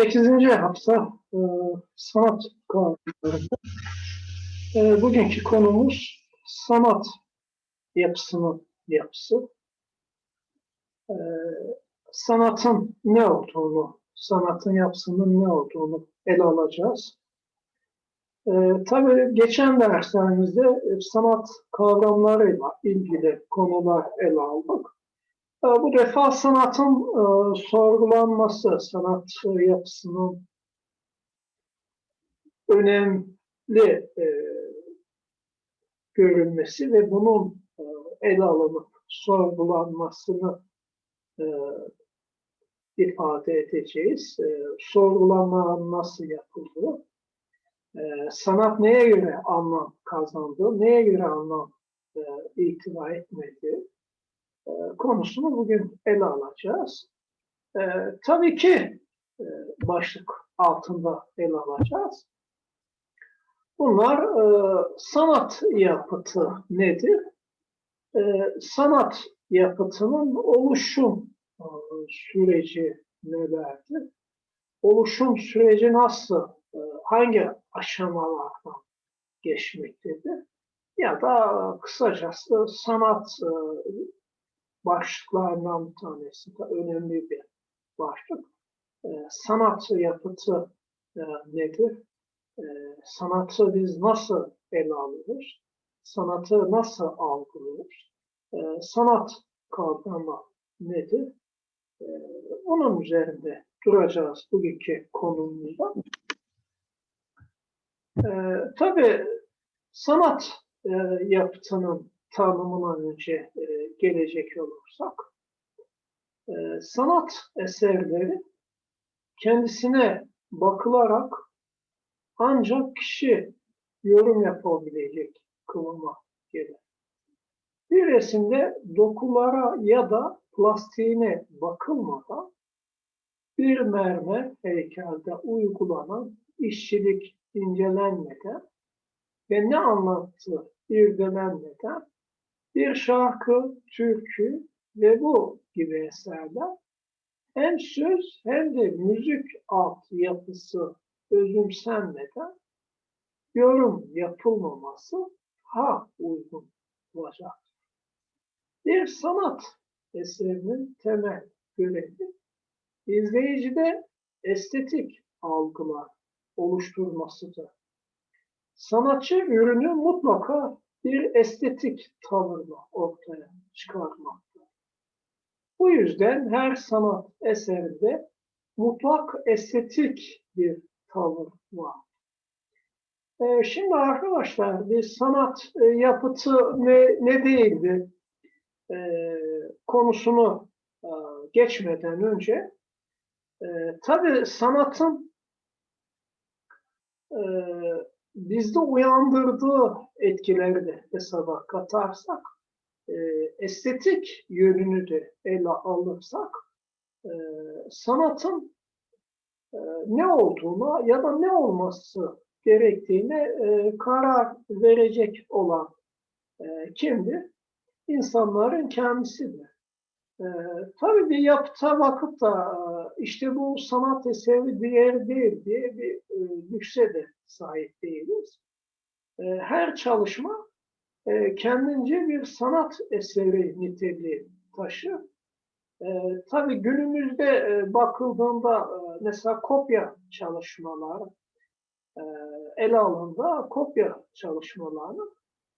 8. hafta e, sanat kavramlarında e, bugünkü konumuz sanat yapısının yapısı. E, sanatın ne olduğunu, sanatın yapısının ne olduğunu ele alacağız. E, tabii geçen derslerimizde e, sanat kavramlarıyla ilgili konular ele aldık. E, Bu defa sanatın e, sorgulanması, sanat e, yapısının önemli e, görülmesi ve bunun ele alınıp sorgulanmasını ifade edeceğiz. Sorgulama nasıl yapıldı? Sanat neye göre anlam kazandı? Neye göre anlam itibar etmedi? E, konusunu bugün ele alacağız. E, tabii ki e, başlık altında ele alacağız. Bunlar e, sanat yapıtı nedir? E, sanat yapıtının oluşum e, süreci nelerdir? Oluşum süreci nasıl, e, hangi aşamalardan geçmektedir? Ya da kısacası sanat e, başlıklarından bir tanesi önemli bir başlık. Ee, sanat yapıtı e, nedir? Ee, sanatı biz nasıl ele alıyoruz? Sanatı nasıl algılıyoruz? Ee, sanat kavramı nedir? Ee, onun üzerinde duracağız bugünkü konumuzda. Ee, tabii sanat e, yapıtının tanımına önce e, gelecek olursak, e, sanat eserleri kendisine bakılarak ancak kişi yorum yapabilecek kıvama gelir. Bir resimde dokulara ya da plastiğine bakılmadan bir mermer heykelde uygulanan işçilik incelenmeden ve ne anlattığı irdelenmeden bir şarkı, türkü ve bu gibi eserler hem söz hem de müzik alt yapısı özümsenmeden yorum yapılmaması ha uygun olacak. Bir sanat eserinin temel görevi izleyicide estetik algılar oluşturmasıdır. Sanatçı ürünü mutlaka bir estetik tavırla ortaya çıkarmaktadır. Bu yüzden her sanat eserinde mutlak estetik bir tavır var. Ee, şimdi arkadaşlar bir sanat e, yapıtı ne, ne değildi e, konusunu e, geçmeden önce e, tabii sanatın e, bizde uyandırdığı etkileri de hesaba katarsak, e, estetik yönünü de ele alırsak, e, sanatın e, ne olduğuna ya da ne olması gerektiğine e, karar verecek olan e, kimdir? İnsanların kendisidir. E, tabii bir yapıta bakıp da e, işte bu sanat eseri diğer değil diye bir e, lükse de sahip değiliz. E, her çalışma e, kendince bir sanat eseri niteliği taşır. E, tabii günümüzde e, bakıldığında e, mesela kopya çalışmaları e, ele alında kopya çalışmalarının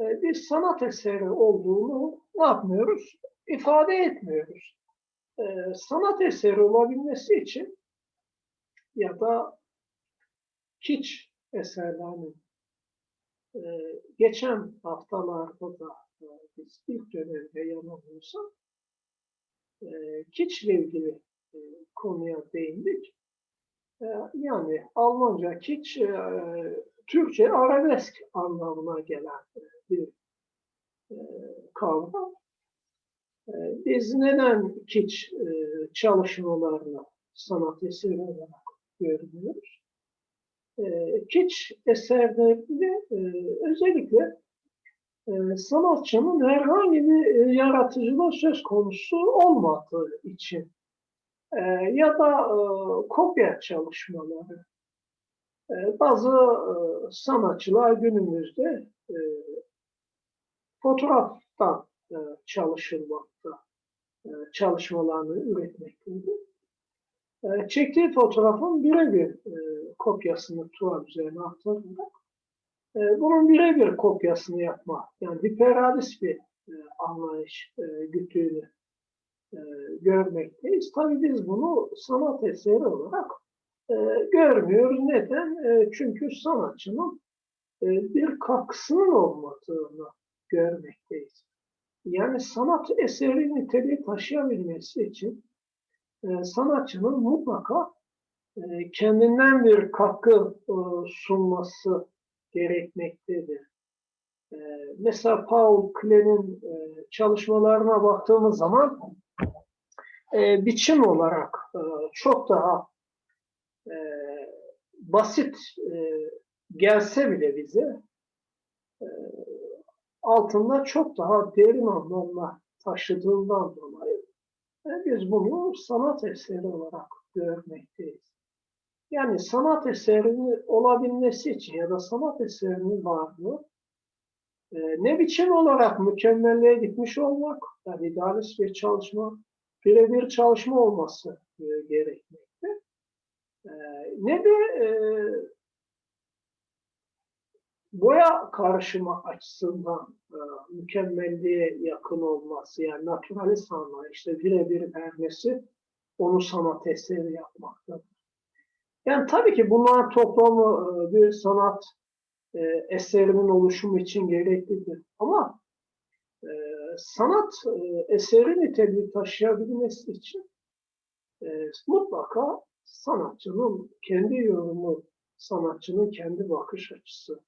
e, bir sanat eseri olduğunu ne yapmıyoruz? İfade etmiyoruz. E, sanat eseri olabilmesi için ya da hiç eserlerinin e, geçen haftalarda da e, biz ilk dönemde yanılmıyorsam e, Kiç'le ilgili e, konuya değindik. E, yani Almanca Kiç, e, Türkçe arabesk anlamına gelen bir e, kavram. E, biz neden Kiç e, çalışmalarını sanat eseri olarak görmüyoruz? Kiç eserlerinde e, özellikle e, sanatçının herhangi bir yaratıcılığı söz konusu olmadığı için ya da kopya çalışmaları. Bazı sanatçılar günümüzde fotoğraftan çalışılmakta, e, çalışmalarını üretmektedir. E, çektiği fotoğrafın birebir e, kopyasını tuval üzerine e, bunun birebir kopyasını yapma, yani hiperrealist bir e, anlayış e, güttüğünü e, görmekteyiz. Tabii biz bunu sanat eseri olarak e, görmüyoruz. Neden? E, çünkü sanatçının e, bir katkısının olmadığını görmekteyiz. Yani sanat eseri niteliği taşıyabilmesi için e, sanatçının mutlaka e, kendinden bir katkı e, sunması gerekmektedir. E, mesela Paul Klee'nin e, çalışmalarına baktığımız zaman e, biçim olarak e, çok daha e, basit e, gelse bile bize e, altında çok daha derin anlamlar taşıdığından dolayı e, biz bunu sanat eseri olarak görmekteyiz. Yani sanat eserinin olabilmesi için ya da sanat eserinin varlığı e, ne biçim olarak mükemmelliğe gitmiş olmak, yani idealist bir çalışma, birebir çalışma olması e, gerekmekte. E, ne de e, boya karışımı açısından e, mükemmelliğe yakın olması, yani naturalist anlayışta birebir vermesi onu sanat eseri yapmaktadır. Yani tabii ki bunların toplamı e, bir sanat e, eserinin oluşumu için gereklidir. Ama e, sanat e, eseri niteliği taşıyabilmesi için e, mutlaka sanatçının kendi yorumu, sanatçının kendi bakış açısı,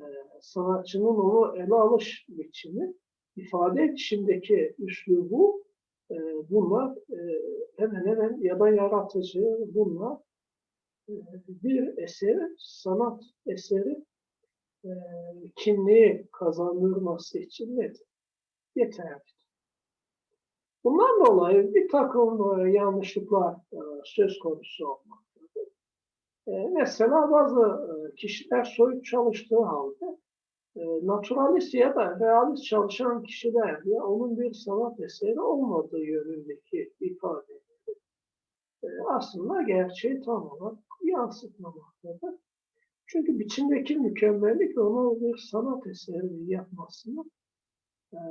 e, sanatçının onu ele alış biçimi, ifade edişindeki üslubu e, bunlar e, hemen hemen ya da yaratıcı bunlar e, bir eser, sanat eseri e, kimliği kazandırması için nedir? Yeterli. Bundan dolayı bir takım e, yanlışlıklar e, söz konusu olmaktadır. E, mesela bazı e, kişiler soyut çalıştığı halde e, naturalist ya da realist çalışan kişiler ya onun bir sanat eseri olmadığı yönündeki ifadeleri e, aslında gerçeği tam olarak yansıtmamaktadır. Çünkü biçimdeki mükemmellik onu bir sanat eseri yapmasını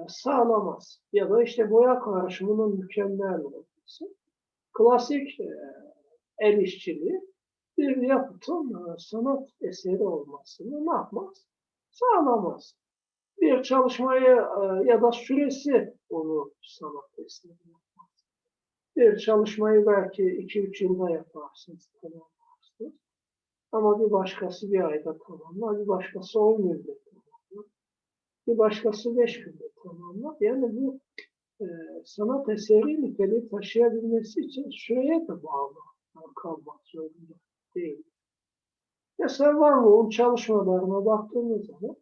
sağlamaz. Ya da işte boya karışımının mükemmel olması. Klasik el işçiliği bir yapıtın e, sanat eseri olmasını ne yapmaz? Sağlamaz. Bir çalışmayı e, ya da süresi onu sanat eseri yapmaz. Bir çalışmayı belki 2-3 yılda yaparsınız, tamamlarsınız. Ama bir başkası bir ayda tamamlar, bir başkası 10 günde tamamlar, bir başkası 5 günde tamamlar. Yani bu e, sanat eseri niteliği taşıyabilmesi için süreye de bağlı kalmak zorunda değil. Mesela Van Gogh'un çalışmalarına baktığımız zaman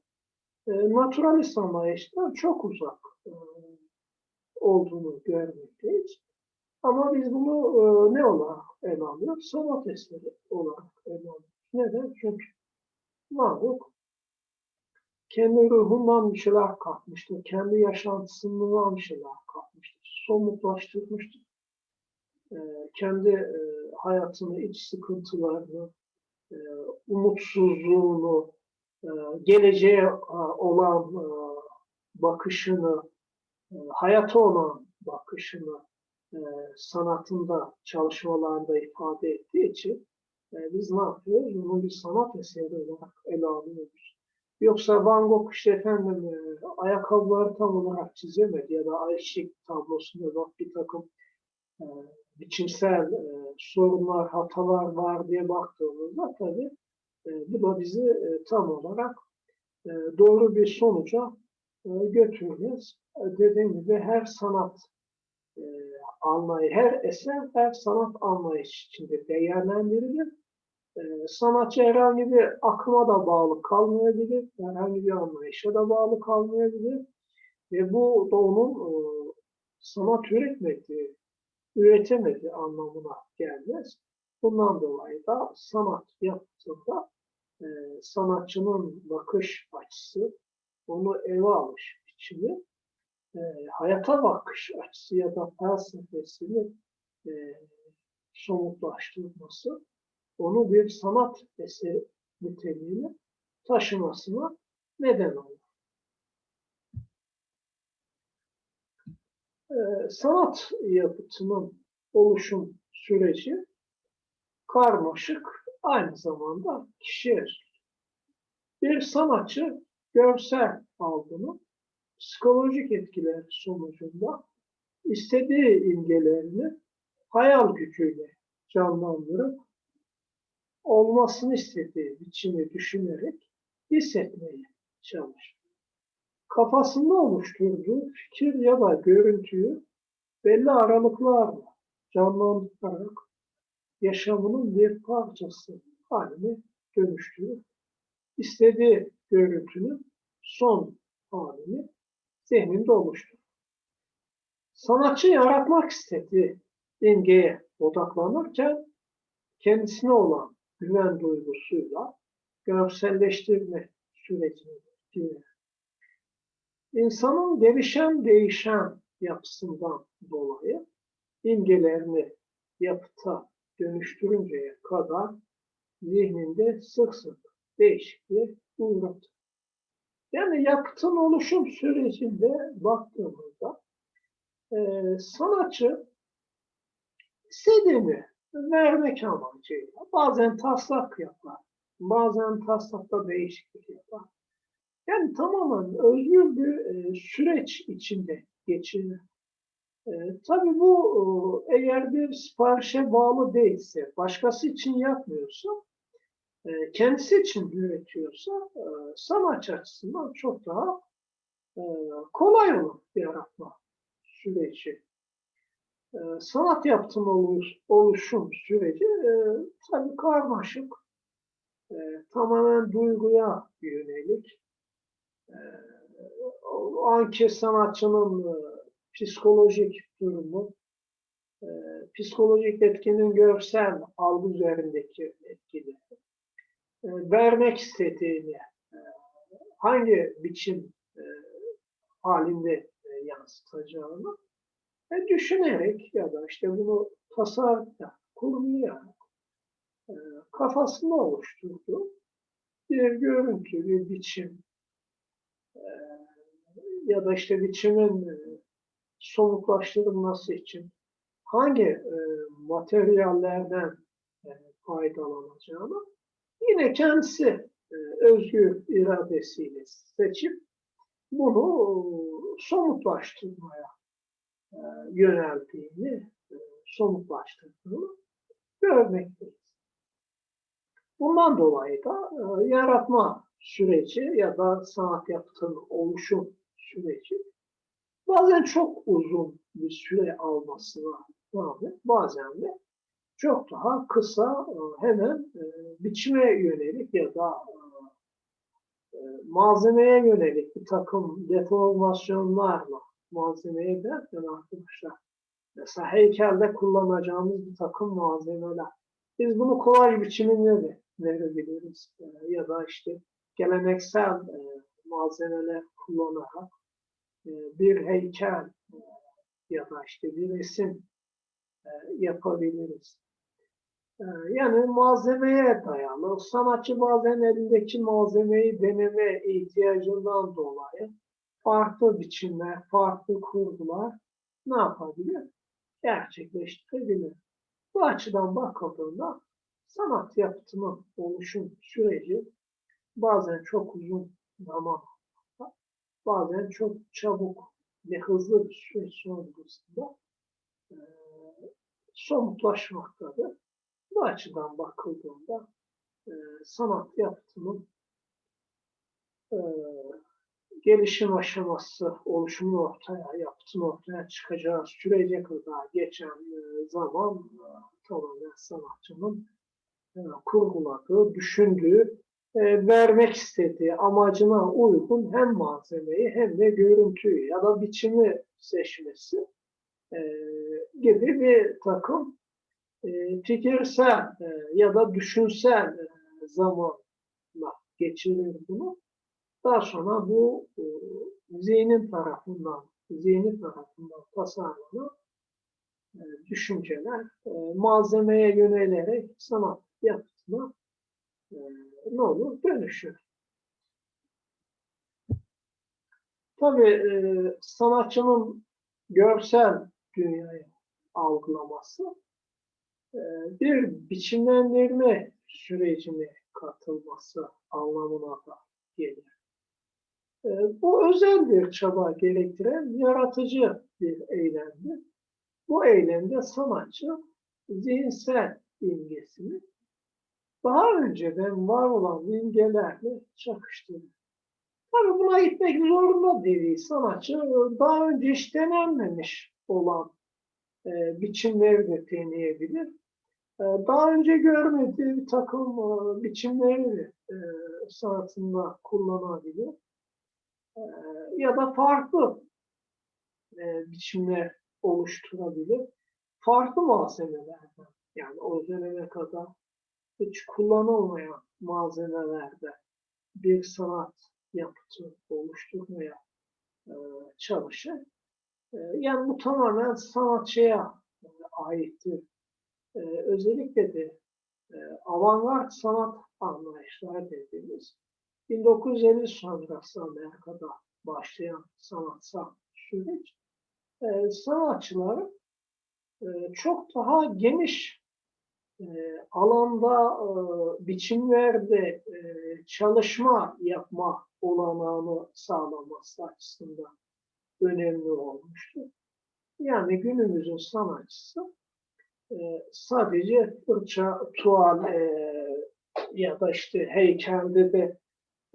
e, naturalist anlayıştan çok uzak e, olduğunu görmekteyiz. Ama biz bunu e, ne olarak ele alıyoruz? Sanat eseri olarak ele alıyoruz. Neden? Çünkü Van Gogh kendi ruhundan bir şeyler katmıştır. Kendi yaşantısından bir şeyler katmıştır. Somutlaştırmıştır. E, kendi e, hayatını, iç sıkıntılarını, e, umutsuzluğunu, e, geleceğe olan bakışını, hayata olan bakışını sanatında, çalışmalarında ifade ettiği için biz ne yapıyoruz? Bunu bir sanat eseri olarak ele alıyoruz. Yoksa Van Gogh işte efendim ayakkabıları tam olarak çizemedi ya da Ayşik tablosunda bak bir takım biçimsel e, sorunlar, hatalar var diye baktığımızda tabii e, bu da bizi e, tam olarak e, doğru bir sonuca e, götürmez. E, dediğim gibi her sanat e, anlayı, her eser, her sanat anlayış içinde değerlendirilir. E, sanatçı herhangi bir akıma da bağlı kalmayabilir, herhangi bir anlayışa da bağlı kalmayabilir. Ve bu da onun e, sanat üretmekte üretemedi anlamına gelmez. Bundan dolayı da sanat yaptığında e, sanatçının bakış açısı, onu ele alış biçimi, e, hayata bakış açısı ya da felsefesini e, somutlaştırması, onu bir sanat eseri niteliğine taşımasına neden olur. Ee, sanat yapıtının oluşum süreci karmaşık, aynı zamanda kişiye Bir sanatçı görsel algını psikolojik etkiler sonucunda istediği imgelerini hayal gücüyle canlandırıp olmasını istediği biçimi düşünerek hissetmeye çalışır. Kafasında oluşturduğu fikir ya da görüntüyü belli aralıklarla canlandırarak yaşamının bir parçası haline dönüştürür. İstediği görüntünün son halini zihninde oluşturur. Sanatçı yaratmak istediği imgeye odaklanırken kendisine olan güven duygusuyla görselleştirme sürecine girer. İnsanın gelişen değişen yapısından dolayı imgelerini yapıta dönüştürünceye kadar zihninde sık sık değişikliğe uğratır. Yani yapıtın oluşum sürecinde baktığımızda e, sanatçı istediğini vermek amacıyla bazen taslak yapar, bazen taslakta değişiklik yapar. Yani tamamen özgür bir e, süreç içinde geçirir. E, tabii bu e, eğer bir siparişe bağlı değilse, başkası için yapmıyorsa, e, kendisi için üretiyorsa e, sanatçı açısından çok daha e, kolay olur yaratma süreci. E, sanat yaptığın oluş, oluşum süreci e, tabii karmaşık, e, tamamen duyguya yönelik, o anki sanatçının e, psikolojik durumu, e, psikolojik etkinin görsel algı üzerindeki etkileri, e, vermek istediğini, hangi biçim halinde yansıtacağını düşünerek ya da işte bunu tasarlayarak, kurumlayarak kafasında oluşturduğu bir görüntü, bir biçim ya da işte biçimin e, somutlaştırılması için hangi e, materyallerden e, faydalanacağını yine kendisi e, özgür iradesiyle seçip bunu e, somutlaştırmaya e, yöneldiğini, somutlaştırdığını görmekteyiz. Bundan dolayı da yaratma süreci ya da sanat yapıtının oluşum süreci bazen çok uzun bir süre almasına rağmen bazen de çok daha kısa hemen biçime yönelik ya da malzemeye yönelik bir takım deformasyonlarla malzemeye derken arkadaşlar mesela heykelde kullanacağımız bir takım malzemeler. Biz bunu kolay biçiminde de verebiliriz. Ya da işte geleneksel malzemeler kullanarak bir heykel ya da işte bir resim yapabiliriz. Yani malzemeye dayalı. Sanatçı bazen elindeki malzemeyi deneme ihtiyacından dolayı farklı biçimler, farklı kurgular ne yapabilir? Gerçekleştirebilir. Bu açıdan bakıldığında sanat yapıtının oluşum süreci bazen çok uzun zaman, bazen çok çabuk ve hızlı bir süreç sonrasında e, somutlaşmaktadır. Bu açıdan bakıldığında e, sanat yapıtının e, gelişim aşaması, oluşumun ortaya, yapıtın ortaya çıkacağı sürece kadar geçen e, zaman e, tamamen sanatçının e, kurguladığı, düşündüğü, e, vermek istediği amacına uygun hem malzemeyi hem de görüntüyü ya da biçimi seçmesi e, gibi bir takım e, fikirsel e, ya da düşünsel e, zamanla geçirir bunu. Daha sonra bu e, zihnin tarafından, zihni tarafından tasarlanan e, düşünceler e, malzemeye yönelerek sanat yapısına ne olur? Dönüşür. Tabii e, sanatçının görsel dünyayı algılaması e, bir biçimlendirme sürecine katılması anlamına da gelir. E, bu özel bir çaba gerektiren yaratıcı bir eylemdir. Bu eylemde sanatçı zihinsel imgesini daha önceden var olan imgelerle çakıştırır. Tabii buna gitmek zorunda değil sanatçı. Daha önce hiç denenmemiş olan e, biçimleri de deneyebilir. E, daha önce görmediği bir takım e, biçimleri de e, sanatında kullanabilir. E, ya da farklı e, biçimler oluşturabilir. Farklı malzemelerden yani o döneme kadar hiç kullanılmayan malzemelerde bir sanat yapıtı oluşturmaya e, çalışır. E, yani bu tamamen sanatçıya e, aittir. E, özellikle de e, avantgard sanat anlayışlar dediğimiz 1950 sonrası Amerika'da başlayan sanatsal süreç e, sanatçıların e, çok daha geniş alanda e, biçimlerde e, çalışma yapma olanağını sağlaması açısından önemli olmuştur. Yani günümüzün sanatçısı e, sadece fırça, tuval e, ya da işte heykelde de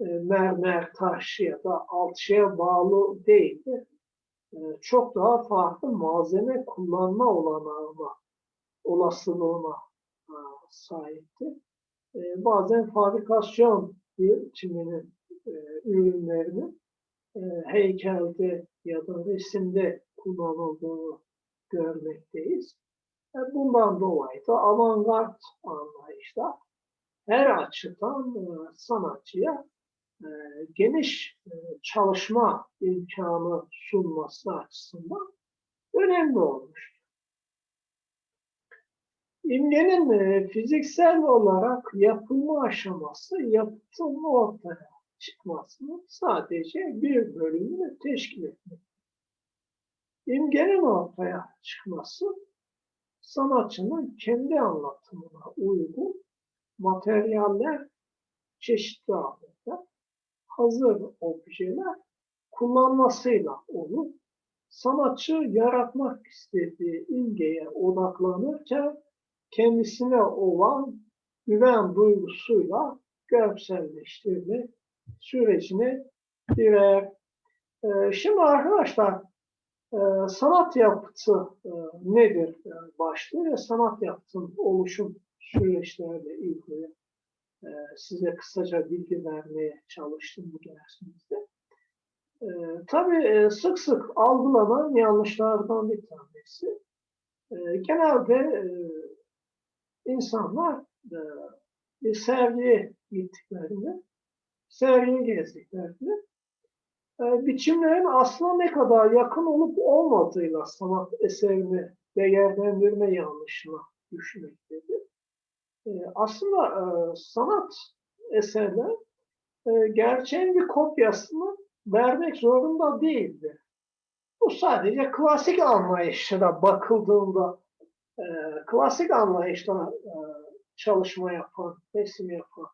e, mermer, taş ya da alçıya bağlı değildir. E, çok daha farklı malzeme kullanma olanağına, olasılığına sahiptir. E, bazen fabrikasyon biçiminin e, ürünlerini e, heykelde ya da resimde kullanıldığını görmekteyiz. E, bundan dolayı da avantgard anlayışla her açıdan e, sanatçıya e, geniş e, çalışma imkanı sunması açısından önemli olmuş. İmgenin e, fiziksel olarak yapılma aşaması yapıtın ortaya çıkmasının sadece bir bölümünü teşkil etmek. İmgenin ortaya çıkması sanatçının kendi anlatımına uygun materyaller, çeşitli aletler, hazır objeler kullanmasıyla olur. Sanatçı yaratmak istediği imgeye odaklanırken kendisine olan güven duygusuyla görselleştirme sürecine girer. Ee, şimdi arkadaşlar e, sanat yapıtı e, nedir e, başlığı ve sanat yapıtının oluşum süreçleriyle ilgili size kısaca bilgi vermeye çalıştım bu dersimizde. Tabii sık sık algılanan yanlışlardan bir tanesi. Genelde insanlar bir sergiye gittiklerinde sergiyi gezdiklerinde e, biçimlerin aslında ne kadar yakın olup olmadığıyla sanat eserini değerlendirme yanlışına düşmektedir. E, aslında e, sanat eserler e, gerçeğin bir kopyasını vermek zorunda değildir. Bu sadece klasik anlayışına bakıldığında e, klasik anlayışla e, çalışma yapan, resim yapan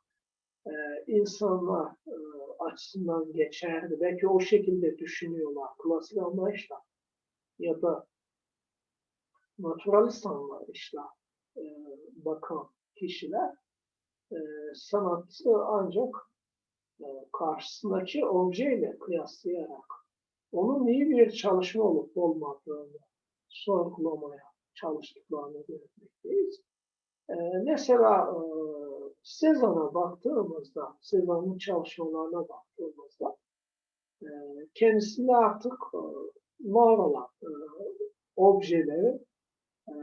e, insanlar e, açısından geçerli. Belki o şekilde düşünüyorlar klasik anlayışla ya da naturalist anlayışla e, bakan kişiler e, sanatı ancak e, karşısındaki objeyle kıyaslayarak onun iyi bir çalışma olup olmadığını sorgulamaya çalıştıklarını görmekteyiz. E, mesela e, Sezon'a baktığımızda, Sezon'un çalışmalarına baktığımızda e, kendisinde artık e, var olan, e, objeleri e,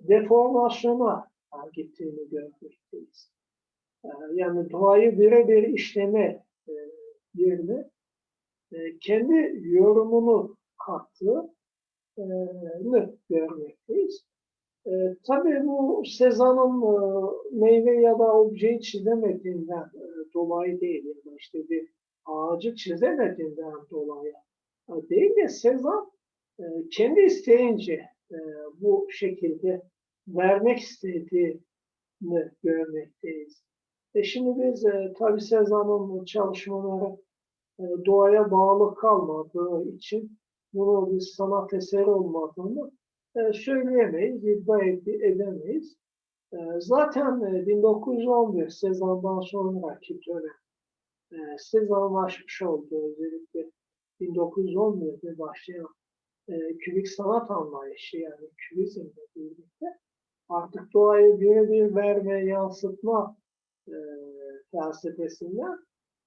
deformasyona gittiğini görmekteyiz. E, yani doğayı birebir işleme e, yerine e, kendi yorumunu kattığı görmekteyiz. E, tabii bu Sezan'ın e, meyve ya da objeyi çizemediğinden e, dolayı değil. Ya da işte bir ağacı çizemediğinden dolayı e, değil de Sezan e, kendi isteyince e, bu şekilde vermek istediğini görmekteyiz. E şimdi biz e, tabii Sezan'ın çalışmaları e, doğaya bağlı kalmadığı için bunu biz sanat eseri olmadığını e, söyleyemeyiz, iddia ed- edemeyiz. E, zaten e, 1911 Sezan'dan sonraki dönem e, Sezanlaşmış olduğu özellikle 1911'de başlayan e, kübik sanat anlayışı yani kübizmle birlikte artık doğayı birebir verme, yansıtma e, felsefesinden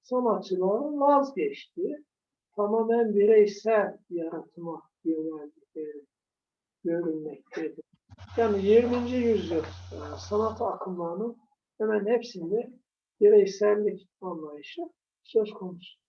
sanatçıların vazgeçtiği, tamamen bireysel yaratıma yöneldikleri görünmektedir. Yani 20. yüzyıl e, sanat akımlarının hemen hepsinde bireysellik anlayışı söz konusu.